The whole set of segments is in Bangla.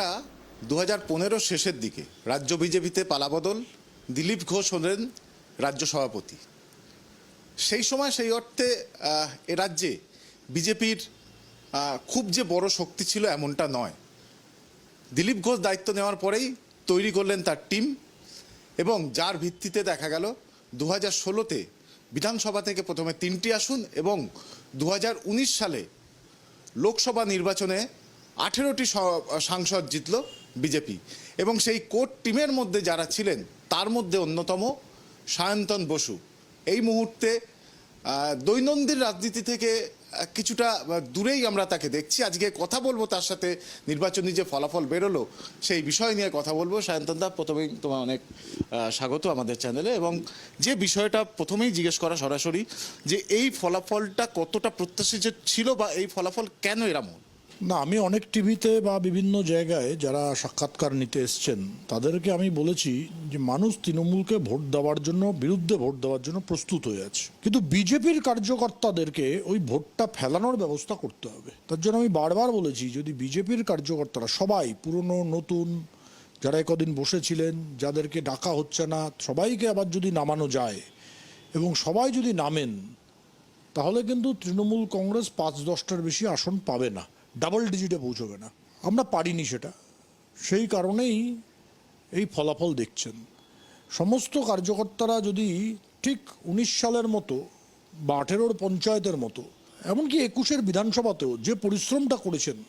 সময়টা দু হাজার শেষের দিকে রাজ্য বিজেপিতে পালাবদল, দিলীপ ঘোষ হলেন রাজ্য সভাপতি। সেই সময় সেই অর্থে এ রাজ্যে বিজেপির খুব যে বড় শক্তি ছিল এমনটা নয়। দিলীপ ঘোষ দায়িত্ব নেওয়ার পরেই তৈরি করলেন তার টিম এবং যার ভিত্তিতে দেখা গেল দু হাজার ষোলোতে বিধানসভা থেকে প্রথমে তিনটি আসন এবং দু হাজার উনিশ সালে লোকসভা নির্বাচনে আঠেরোটি সাংসদ জিতল বিজেপি। এবং সেই কোর টিমের মধ্যে যারা ছিলেন, তার মধ্যে অন্যতম সায়ন্তন বসু। এই মুহূর্তে দৈনন্দিন রাজনীতি থেকে কিছুটা দূরেই আমরা তাকে দেখছি। আজকে কথা বলব তার সাথে। নির্বাচনী যে ফলাফল বেরোলো, সেই বিষয় নিয়ে কথা বলব। সায়ন্তন দা, প্রথমেই তোমার অনেক স্বাগত আমাদের চ্যানেলে। এবং যে বিষয়টা প্রথমেই জিজ্ঞেস করা সরাসরি, যে এই ফলাফলটা কতটা প্রত্যাশিত ছিল বা এই ফলাফল কেন এরম হলো? না, আমি অনেক টিভিতে বা বিভিন্ন জায়গায় যারা সাক্ষাৎকার নিতে এসছেন, তাদেরকে আমি বলেছি যে মানুষ তৃণমূলকে ভোট দেওয়ার জন্য, বিরুদ্ধে ভোট দেওয়ার জন্য প্রস্তুত হয়ে আছে। কিন্তু বিজেপির কার্যকর্তাদেরকে ওই ভোটটা ফেলানোর ব্যবস্থা করতে হবে। তার জন্য আমি বারবার বলেছি, যদি বিজেপির কার্যকর্তারা সবাই, পুরনো, নতুন, যারা একদিন বসেছিলেন, যাদেরকে ডাকা হচ্ছে না, সবাইকে আবার যদি নামানো যায় এবং সবাই যদি নামেন, তাহলে কিন্তু তৃণমূল কংগ্রেস পাঁচ দশটার বেশি আসন পাবে না। ডাবল ডিজিটে পৌঁছবে না। আমরা পারিনি সেটা। সেই কারণেই এই ফলাফল দেখছেন। সমস্ত কার্যকর্তারা যদি ঠিক উনিশ সালের মতো বা আঠেরোর পঞ্চায়েতের মতো, এমনকি একুশের বিধানসভাতেও যে পরিশ্রমটা করেছেন,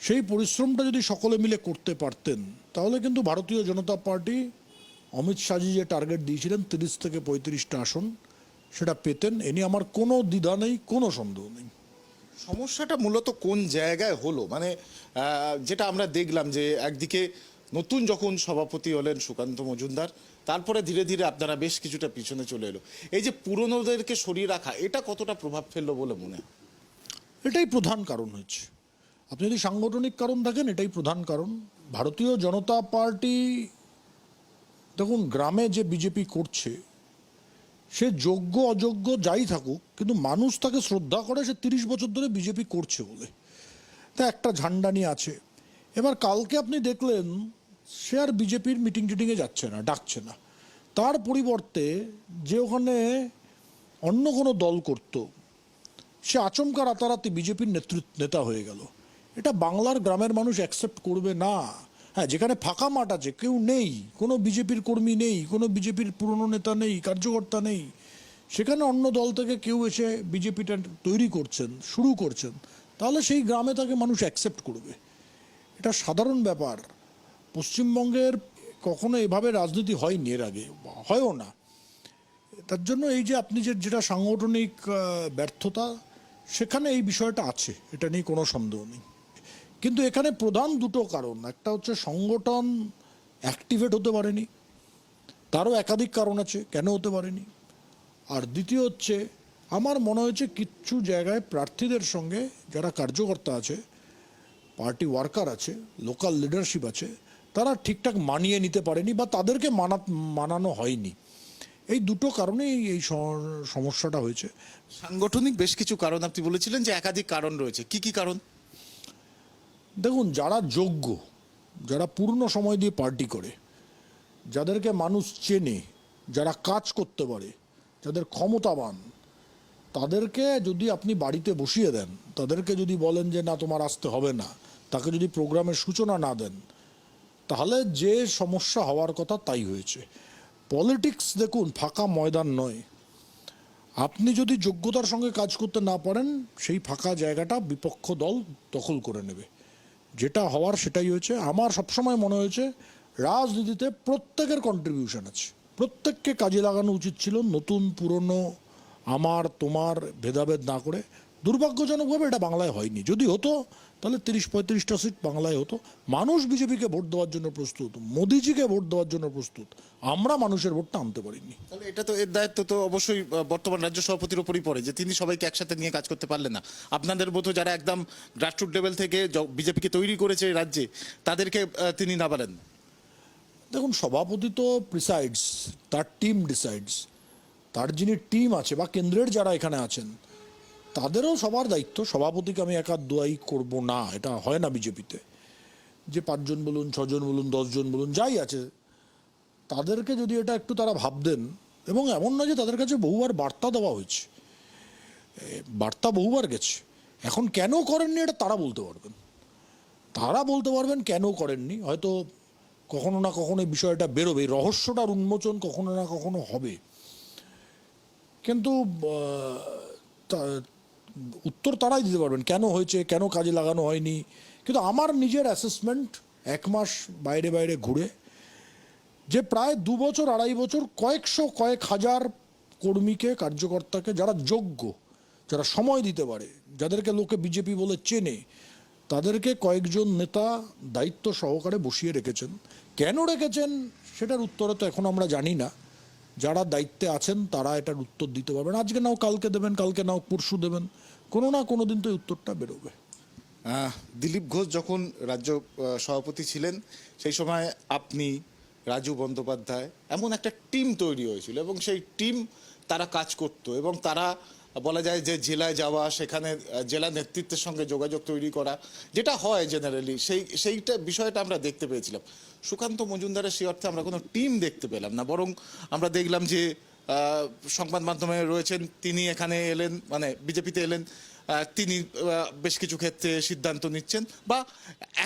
সেই পরিশ্রমটা যদি সকলে মিলে করতে পারতেন, তাহলে কিন্তু ভারতীয় জনতা পার্টি অমিত শাহজি যে টার্গেট দিয়েছিলেন, তিরিশ থেকে পঁয়ত্রিশটা আসন, সেটা পেতেন। এ নিয়ে আমার কোনো দ্বিধা নেই, কোনো সন্দেহ নেই। সমস্যাটা মূলত কোন জায়গায় হলো? মানে যেটা আমরা দেখলাম যে একদিকে নতুন যখন সভাপতি হলেন সুকান্ত মজুমদার, তারপরে ধীরে ধীরে আপনারা বেশ কিছুটা পিছনে চলে এলো। এই যে পুরনোদেরকে সরিয়ে রাখা, এটা কতটা প্রভাব ফেলল বলে মনে হয়? এটাই প্রধান কারণ হচ্ছে আপনি যদি সাংগঠনিক কারণ থাকেন এটাই প্রধান কারণ। ভারতীয় জনতা পার্টি, দেখুন, গ্রামে যে বিজেপি করছে সে যোগ্য, অযোগ্য যাই থাকুক, কিন্তু মানুষ তাকে শ্রদ্ধা করে সে তিরিশ বছর ধরে বিজেপি করছে বলে। তা একটা ঝান্ডা নিয়ে আছে। এবার কালকে আপনি দেখলেন, সে আর বিজেপির মিটিং টিটিংয়ে যাচ্ছে না, ডাকছে না। তার পরিবর্তে যে ওখানে অন্য কোনো দল করতো, সে আচমকা রাতারাতি বিজেপির নেতৃত্ব, নেতা হয়ে গেল। এটা বাংলার গ্রামের মানুষ অ্যাকসেপ্ট করবে না। হ্যাঁ যেখানে ফাঁকা মাঠ আছে, কেউ নেই, কোনো বিজেপির কর্মী নেই, কোনো বিজেপির পুরনো নেতা নেই, কার্যকর্তা নেই, সেখানে অন্য দল থেকে কেউ এসে বিজেপিটা তৈরি করছেন, শুরু করছেন, তাহলে সেই গ্রামে তাকে মানুষ অ্যাকসেপ্ট করবে। এটা সাধারণ ব্যাপার। পশ্চিমবঙ্গের কখনো এভাবে রাজনীতি হয়নি এর আগে, হয়ও না। তার জন্য এই যে আপনি যে, যেটা সাংগঠনিক ব্যর্থতা, সেখানে এই বিষয়টা আছে, এটা নিয়ে কোনো সন্দেহ নেই। কিন্তু এখানে প্রধান দুটো কারণ। একটা হচ্ছে সংগঠন অ্যাক্টিভেট হতে পারেনি, তারও একাধিক কারণ আছে, কেন হতে পারেনি? আর দ্বিতীয় হচ্ছে, আমার মনে হয়েছে কিচ্ছু জায়গায় প্রার্থীদের সঙ্গে যারা কার্যকর্তা আছে, পার্টি ওয়ার্কার আছে, লোকাল লিডারশিপ আছে, তারা ঠিকঠাক মানিয়ে নিতে পারেনি বা তাদেরকে মানা, মানানো হয়নি। এই দুটো কারণেই এই সমস্যাটা হয়েছে। সাংগঠনিক বেশ কিছু কারণ আপনি বলেছিলেন যে একাধিক কারণ রয়েছে। কি কি কারণ? দেখুন, যারা যোগ্য, যারা পূর্ণ সময় দিয়ে পার্টি করে, যাদেরকে মানুষ চেনে, যারা কাজ করতে পারে, যাদের ক্ষমতাবান, তাদেরকে যদি আপনি বাড়িতে বসিয়ে দেন, তাদেরকে যদি বলেন যে, না, তোমার আসতে হবে না, তাকে যদি প্রোগ্রামের সূচনা না দেন, তাহলে যে সমস্যা হওয়ার কথা তাই হয়েছে। পলিটিক্স দেখুন, ফাঁকা ময়দান নয়। আপনি যদি যোগ্যতার সঙ্গে কাজ করতে না পারেন, সেই ফাঁকা জায়গাটা বিপক্ষ দল দখল করে নেবে। যেটা হওয়ার সেটাই হয়েছে। আমার সবসময় মনে হয়েছে, রাজনীতিতে প্রত্যেকের কন্ট্রিবিউশন আছে। প্রত্যেককে কাজে লাগানো উচিত ছিল নতুন, পুরনো, আমার, তোমার, ভেদাভেদ না করে দুর্ভাগ্যজনকভাবে এটা বাংলায় হয়নি। যদি হতো তাহলে তিরিশ পঁয়ত্রিশটা সিট বাংলায় হতো। মানুষ বিজেপিকে ভোট দেওয়ার জন্য প্রস্তুত মোদিজিকে ভোট দেওয়ার জন্য প্রস্তুত। আমরা মানুষের ভোটটা আনতে পারিনি। তাহলে এটা তো এর দায়িত্ব তো অবশ্যই বর্তমান রাজ্য সভাপতির উপরই পড়ে যে তিনি সবাইকে একসাথে নিয়ে কাজ করতে পারলেন না। আপনাদের মতো যারা একদম গ্রাসরুট লেভেল থেকে বিজেপিকে তৈরি করেছে রাজ্যে তাদেরকে তিনি না পারেন? দেখুন সভাপতি তো প্রিসাইডস তার টিম ডিসাইডস তার যিনি টিম আছে বা কেন্দ্রের যারা এখানে আছেন তাদেরও সবার দায়িত্ব, সভাপতিকে আমি একা দোয়াই করব না, এটা হয় না বিজেপিতে। যে পাঁচজন বলুন, ছজন বলুন, দশজন বলুন, যাই আছে, তাদেরকে যদি এটা একটু তারা ভাবতেন, এবং এমন নয় যে তাদের কাছে বহুবার বার্তা দেওয়া হয়েছে। বার্তা বহুবার গেছে। এখন কেন করেননি এটা তারা বলতে পারবেন। তারা বলতে পারবেন কেন করেননি, হয়তো কখনো না কখনো এই বিষয়টা বেরোবে রহস্যটার উন্মোচন কখনো না কখনো হবে। কিন্তু উত্তর তারাই দিতে পারবেন, কেন হয়েছে, কেন কাজে লাগানো হয়নি। কিন্তু আমার নিজের অ্যাসেসমেন্ট এক মাস বাইরে বাইরে ঘুরে, যে প্রায় দু বছর, আড়াই বছর, কয়েকশো, কয়েক হাজার কর্মীকে, কার্যকর্তাকে যারা যোগ্য, যারা সময় দিতে পারে, যাদেরকে লোকে বিজেপি বলে চেনে, তাদেরকে কয়েকজন নেতা দায়িত্ব সহকারে বসিয়ে রেখেছেন। কেন রেখেছেন, সেটার উত্তর তো এখন আমরা জানি না। যারা দায়িত্বে আছেন, তারা এটার উত্তর দিতে পারবেন। আজকে নাও কালকে দেবেন, কালকে নাও পরশু দেবেন। কোনো না কোনো দিন তো উত্তরটা বেরোবে। দিলীপ ঘোষ যখন রাজ্য সভাপতি ছিলেন, সেই সময় আপনি, রাজু বন্দ্যোপাধ্যায়, এমন একটা টিম তৈরি হয়েছিল এবং সেই টিম তারা কাজ করত এবং তারা বলা যায় যে জেলায় যাওয়া, সেখানে জেলা নেতৃত্বের সঙ্গে যোগাযোগ তৈরি করা, যেটা হয় জেনারেলি সেই, সেইটা বিষয়টা আমরা দেখতে পেয়েছিলাম। সুকান্ত মজুমদারের সেই অর্থে আমরা কোনো টিম দেখতে পেলাম না, বরং আমরা দেখলাম যে সংবাদ মাধ্যমে রয়েছেন, তিনি এখানে এলেন মানে বিজেপিতে এলেন তিনি বেশ কিছু ক্ষেত্রে সিদ্ধান্ত নিচ্ছেন, বা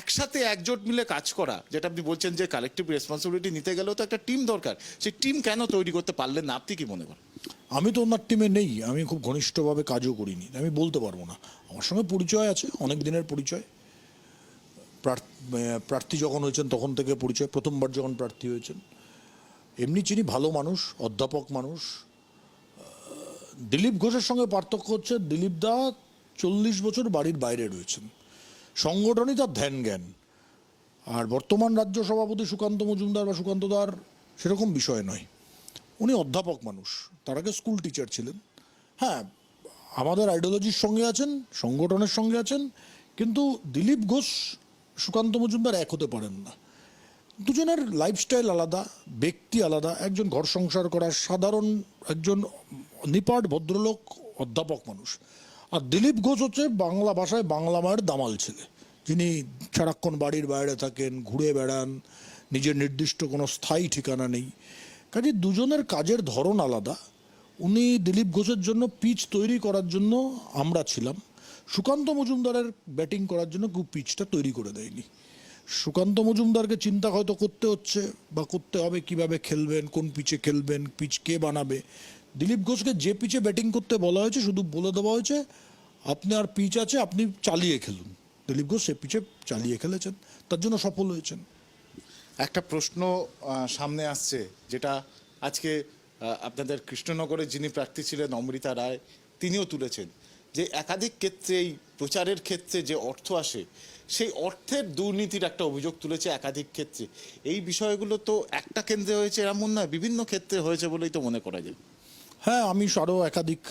একসাথে একজোট মিলে কাজ করা, যেটা আপনি বলছেন যে কালেকটিভ রেসপন্সিবিলিটি নিতে গেলেও তো একটা টিম দরকার, সেই টিম কেন তৈরি করতে পারলেন না, আপনি কি মনে করেন? আমি তো ওনার টিমে নেই, আমি খুব ঘনিষ্ঠভাবে কাজও করিনি, আমি বলতে পারব না। আমার সঙ্গে পরিচয় আছে, অনেক দিনের পরিচয়। প্রার্থ- যখন হয়েছেন, তখন থেকে পরিচয়, প্রথমবার যখন প্রার্থী হয়েছেন। এমনি চিনি ভালো মানুষ, অধ্যাপক মানুষ দিলীপ ঘোষের সঙ্গে পার্থক্য হচ্ছে, দিলীপ দা চল্লিশ বছর বাড়ির বাইরে রয়েছেন। সংগঠনই তার ধ্যান জ্ঞান আর বর্তমান রাজ্য সভাপতি সুকান্ত মজুমদার বা সুকান্ত সুকান্তদার সেরকম বিষয় নয়। উনি অধ্যাপক মানুষ। তার আগে স্কুল টিচার ছিলেন। হ্যাঁ আমাদের আইডিওলজির সঙ্গে আছেন, সংগঠনের সঙ্গে আছেন, কিন্তু দিলীপ ঘোষ, সুকান্ত মজুমদার এক হতে পারেন না। দুজনের লাইফস্টাইল আলাদা, ব্যক্তি আলাদা, একজন ঘর সংসার করা, সাধারণ একজন নিপাট ভদ্রলোক, অধ্যাপক মানুষ। আর দিলীপ ঘোষ হচ্ছে বাংলা ভাষায় বাংলা মায়ের দামাল ছেলে। যিনি সারাক্ষণ বাড়ির বাইরে থাকেন, ঘুরে বেড়ান, নিজের নির্দিষ্ট কোনো স্থায়ী ঠিকানা নেই। কাজে দুজনের কাজের ধরন আলাদা। উনি দিলীপ ঘোষের জন্য পিচ তৈরি করার জন্য আমরা ছিলাম। সুকান্ত মজুমদারের ব্যাটিং করার জন্য কেউ পিচটা তৈরি করে দেয়নি। সুকান্ত মজুমদারকে চিন্তা হয়তো করতে হচ্ছে, বা করতে হবে কীভাবে খেলবেন, কোন পিচে খেলবেন, পিচ কে বানাবে। দিলীপ ঘোষকে যে পিচে ব্যাটিং করতে বলা হয়েছে, শুধু বলে দেওয়া হয়েছে আপনার পিচ আছে, আপনি চালিয়ে খেলুন। দিলীপ ঘোষ সে পিচে চালিয়ে খেলেছেন, তার জন্য সফল হয়েছেন। একটা প্রশ্ন সামনে আসছে, যেটা আজকে আপনাদের কৃষ্ণনগরের যিনি প্রার্থী ছিলেন, অমৃতা রায়, তিনিও তুলেছেন যে একাধিক ক্ষেত্রে এই প্রচারের ক্ষেত্রে যে অর্থ আসে, সেই অর্থের দুর্নীতির একটা অভিযোগ তুলেছে একাধিক ক্ষেত্রে। এই বিষয়গুলো তো একটা কেন্দ্রে হয়েছে এমন নয় বিভিন্ন ক্ষেত্রে হয়েছে বলেই তো মনে করা যায়। হ্যাঁ আমি আরও একাধিক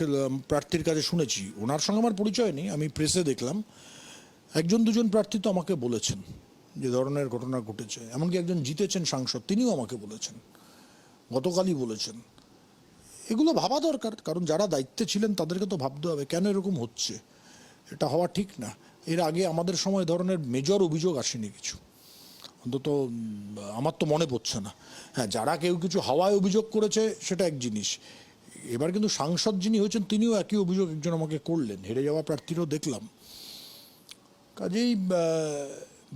প্রার্থীর কাছে শুনেছি। ওনার সঙ্গে আমার পরিচয় নেই, আমি প্রেসে দেখলাম। একজন, দুজন প্রার্থী তো আমাকে বলেছেন। যে ধরনের ঘটনা ঘটেছে, এমনকি একজন জিতেছেন সাংসদ, তিনিও আমাকে বলেছেন, গতকালই বলেছেন। এগুলো ভাবা দরকার, কারণ যারা দায়িত্বে ছিলেন তাদেরকে তো ভাবতে হবে, কেন এরকম হচ্ছে? এটা হওয়া ঠিক না। এর আগে আমাদের সময় ধরনের মেজর অভিযোগ আসেনি কিছু। অন্তত আমার তো মনে পড়ছে না। হ্যাঁ যারা কেউ কিছু হাওয়ায় অভিযোগ করেছে, সেটা এক জিনিস। এবার কিন্তু সাংসদ যিনি হয়েছেন, তিনিও একই অভিযোগ একজন আমাকে করলেন। হেরে যাওয়া প্রার্থীরও দেখলাম। কাজেই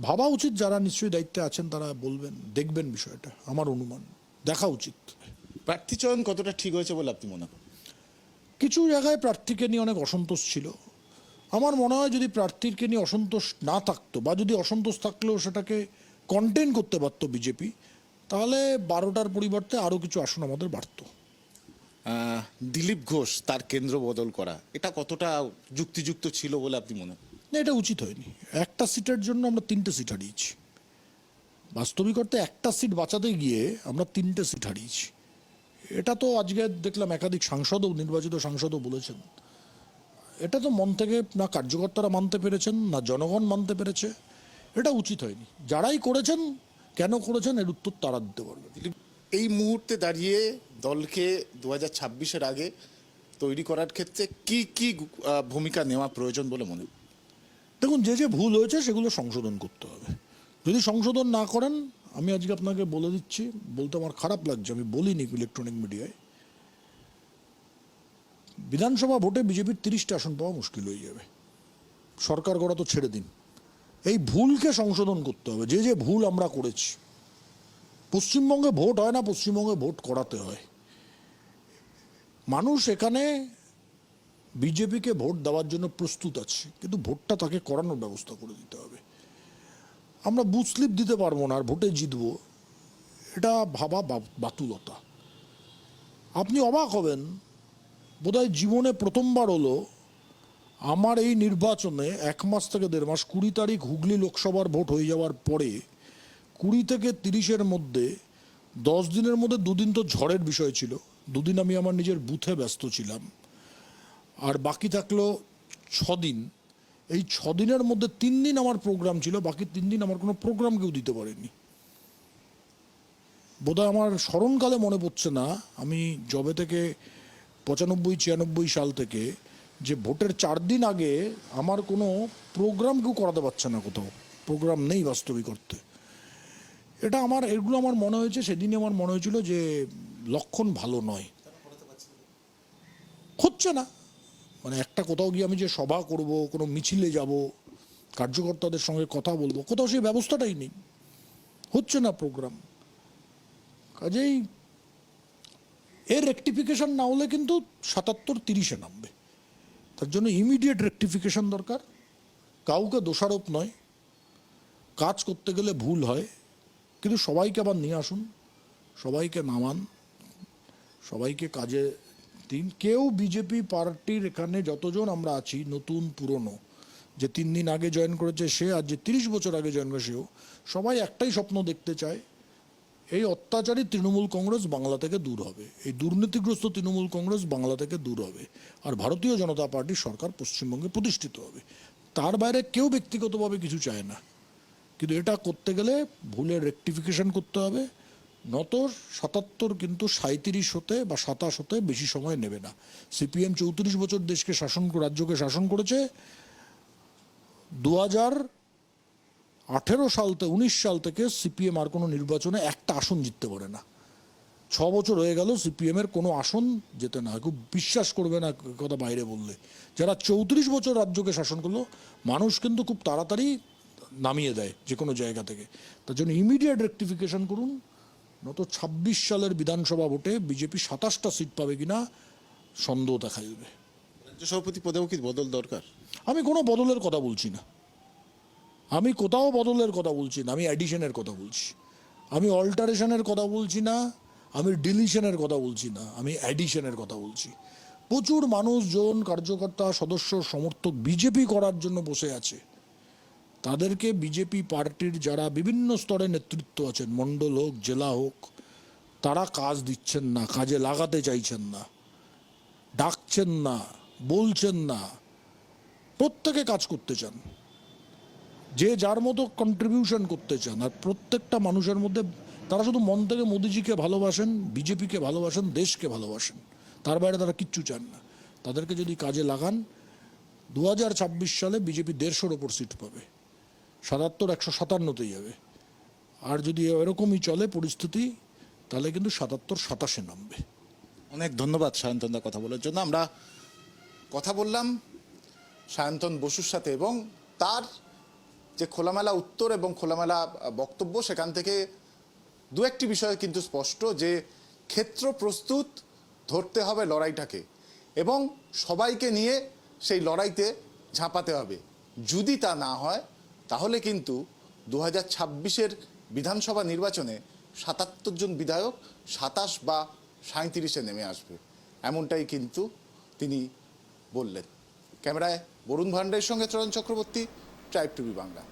ভাবা উচিত যারা নিশ্চয়ই দায়িত্বে আছেন তারা বলবেন দেখবেন বিষয়টা আমার অনুমান দেখা উচিত। প্রার্থী চয়ন কতটা ঠিক হয়েছে বলে আপনি মনে করেন? কিছু জায়গায় প্রার্থীকে নিয়ে অনেক অসন্তোষ ছিল। আমার মনে হয় যদি প্রার্থীকে নিয়ে অসন্তোষ না থাকতো বা যদি অসন্তোষ থাকলেও সেটাকে কন্টেন করতে পারতো বিজেপি তাহলে বারোটার পরিবর্তে আরও কিছু আসন আমাদের বাড়তো। দিলীপ ঘোষ তার কেন্দ্র বদল করা এটা কতটা যুক্তিযুক্ত ছিল বলে আপনি মনে করেন? না, এটা উচিত হয়নি। একটা সিটের জন্য আমরা তিনটে সিট হারিয়েছি। বাস্তবিক অর্থে একটা সিট বাঁচাতে গিয়ে আমরা তিনটে সিট হারিয়েছি। এটা তো আজকে দেখলাম একাধিক সাংসদও, নির্বাচিত সাংসদও বলেছেন। এটা তো মন থেকে না কার্যকর্তারা মানতে পেরেছেন, না জনগণ মানতে পেরেছে। এটা উচিত হয়নি। যারাই করেছেন, কেন করেছেন, এর উত্তর তারা দিতে পারবে। এই মুহূর্তে দাঁড়িয়ে দলকে দু হাজার আগে তৈরি করার ক্ষেত্রে কি কি ভূমিকা নেওয়া প্রয়োজন বলে মনে? দেখুন, যে যে ভুল হয়েছে সেগুলো সংশোধন করতে হবে। যদি সংশোধন না করেন, আমি আজকে আপনাকে বলে দিচ্ছি, বলতে আমার খারাপ লাগছে, আমি বলিনি ইলেকট্রনিক মিডিয়ায় বিধানসভা ভোটে বিজেপির তিরিশটা আসন পাওয়া মুশকিল হয়ে যাবে। সরকার গড়া তো ছেড়ে দিন। এই ভুলকে সংশোধন করতে হবে। যে যে ভুল আমরা করেছি, পশ্চিমবঙ্গে ভোট হয় না, পশ্চিমবঙ্গে ভোট করাতে হয়। মানুষ এখানে বিজেপিকে ভোট দেওয়ার জন্য প্রস্তুত আছে, কিন্তু ভোটটা তাকে করানোর ব্যবস্থা করে দিতে হবে। আমরা বুথ স্লিপ দিতে পারব না আর ভোটে জিতবো। এটা ভাবা বাতুলতা। আপনি অবাক হবেন, বোধহয় জীবনে প্রথমবার হলো আমার এই নির্বাচনে এক মাস থেকে দেড় মাস কুড়ি তারিখ হুগলি লোকসভার ভোট হয়ে যাওয়ার পরে কুড়ি থেকে তিরিশের মধ্যে, দশ দিনের মধ্যে দুদিন তো ঝড়ের বিষয় ছিল, দুদিন আমি আমার নিজের বুথে ব্যস্ত ছিলাম। আর বাকি থাকল ছদিন। এই ছদিনের মধ্যে তিন দিন আমার প্রোগ্রাম ছিল, বাকি তিন দিন আমার কোনো প্রোগ্রাম কেউ দিতে পারেনি। বোধহয় আমার স্মরণকালে মনে পড়ছে না, আমি জবে থেকে পঁচানব্বই, ছিয়ানব্বই সাল থেকে যে ভোটের চার দিন আগে আমার কোনো প্রোগ্রাম কেউ করাতে পারছে না কোথাও। প্রোগ্রাম নেই বাস্তবিক করতে এটা আমার, এগুলো আমার মনে হয়েছে, সেদিনই আমার মনে হয়েছিল যে লক্ষণ ভালো নয়। হচ্ছে না। মানে একটা কোথাও গিয়ে আমি যে সভা করব, কোনো মিছিলে যাব, কার্যকর্তাদের সঙ্গে কথা বলব, কোথাও সেই ব্যবস্থাটাই নেই। হচ্ছে না প্রোগ্রাম। কাজেই এর রেকটিফিকেশন না হলে কিন্তু সাতাত্তর তিরিশে নামবে। তার জন্য ইমিডিয়েট রেকটিফিকেশন দরকার। কাউকে দোষারোপ নয়। কাজ করতে গেলে ভুল হয়। কিন্তু সবাইকে আবার নিয়ে আসুন। সবাইকে নামান। সবাইকে কাজে দিন কেউ বিজেপি পার্টির এখানে যতজন আমরা আছি, নতুন, পুরনো, যে তিন দিন আগে জয়েন করেছে সে আর যে তিরিশ বছর আগে জয়েন করে সেও, সবাই একটাই স্বপ্ন দেখতে চায়, এই অত্যাচারী তৃণমূল কংগ্রেস বাংলা থেকে দূর হবে। এই দুর্নীতিগ্রস্ত তৃণমূল কংগ্রেস বাংলা থেকে দূর হবে। আর ভারতীয় জনতা পার্টির সরকার পশ্চিমবঙ্গে প্রতিষ্ঠিত হবে। তার বাইরে কেউ ব্যক্তিগতভাবে কিছু চায় না। কিন্তু এটা করতে গেলে ভুলের রেকটিফিকেশন করতে হবে। নত সাতাত্তর কিন্তু সাঁত্রিশ হতে বা সাতাশ হতে বেশি সময় নেবে না। সিপিএম চৌত্রিশ বছর দেশকে শাসন রাজ্যকে শাসন করেছে। দু হাজার আঠেরো সালতে উনিশ সাল থেকে সিপিএম আর কোনো নির্বাচনে একটা আসন জিততে পারে না। ছ বছর হয়ে গেল সিপিএম এর কোনো আসন যেতে না। খুব বিশ্বাস করবে না কথা বাইরে বললে। যারা চৌত্রিশ বছর রাজ্যকে শাসন করল, মানুষ কিন্তু খুব তাড়াতাড়ি নামিয়ে দেয় যে কোনো জায়গা থেকে। তার জন্য ইমিডিয়েট রেক্টিফিকেশন করুন। নত ছাব্বিশ সালের বিধানসভা ভোটে বিজেপি সাতাশটা সিট পাবে কিনা সন্দেহ দেখা যাবে রাজ্য সভাপতি পদেও কি বদল দরকার? আমি কোনো বদলের কথা বলছি না। আমি কোথাও বদলের কথা বলছি না আমি অ্যাডিশনের কথা বলছি। আমি অল্টারেশনের কথা বলছি না আমি ডিলিশনের কথা বলছি না আমি অ্যাডিশনের কথা বলছি। প্রচুর মানুষজন কার্যকর্তা সদস্য সমর্থক বিজেপি করার জন্য বসে আছে। তাদেরকে বিজেপি পার্টির যারা বিভিন্ন স্তরে নেতৃত্ব আছেন, মণ্ডল হোক, জেলা হোক, তারা কাজ দিচ্ছেন না, কাজে লাগাতে চাইছেন না, ডাকছেন না, বলছেন না, প্রত্যেকে কাজ করতে চান। যে যার মতো কন্ট্রিবিউশন করতে চান, আর প্রত্যেকটা মানুষের মধ্যে তারা শুধু মন থেকে মোদিজিকে ভালোবাসেন, বিজেপিকে ভালোবাসেন, দেশকে ভালোবাসেন, তার বাইরে তারা কিচ্ছু চান না। তাদেরকে যদি কাজে লাগান, দু হাজার ছাব্বিশ সালে বিজেপি দেড়শোর ওপর সিট পাবে। সাতাত্তর, একশো সাতান্নতে যাবে আর যদি এরকমই চলে পরিস্থিতি, তাহলে কিন্তু সাতাত্তর সাতাশে নামবে। অনেক ধন্যবাদ সায়ন্তনদা কথা বলার জন্য। আমরা কথা বললাম সায়ন্তন বসুর সাথে এবং তার যে খোলামেলা উত্তর এবং খোলামেলা বক্তব্য, সেখান থেকে দু একটি বিষয় কিন্তু স্পষ্ট যে ক্ষেত্র প্রস্তুত ধরতে হবে লড়াইটাকে এবং সবাইকে নিয়ে সেই লড়াইতে ঝাঁপাতে হবে। যদি তা না হয় তাহলে কিন্তু দু হাজার ছাব্বিশের বিধানসভা নির্বাচনে সাতাত্তর জন বিধায়ক সাতাশ বা সাঁত্রিশে নেমে আসবে। এমনটাই কিন্তু তিনি বললেন। ক্যামেরায় বরুণ ভান্ডারের সঙ্গে চরণ চক্রবর্তী ট্রাইব টিভি বাংলা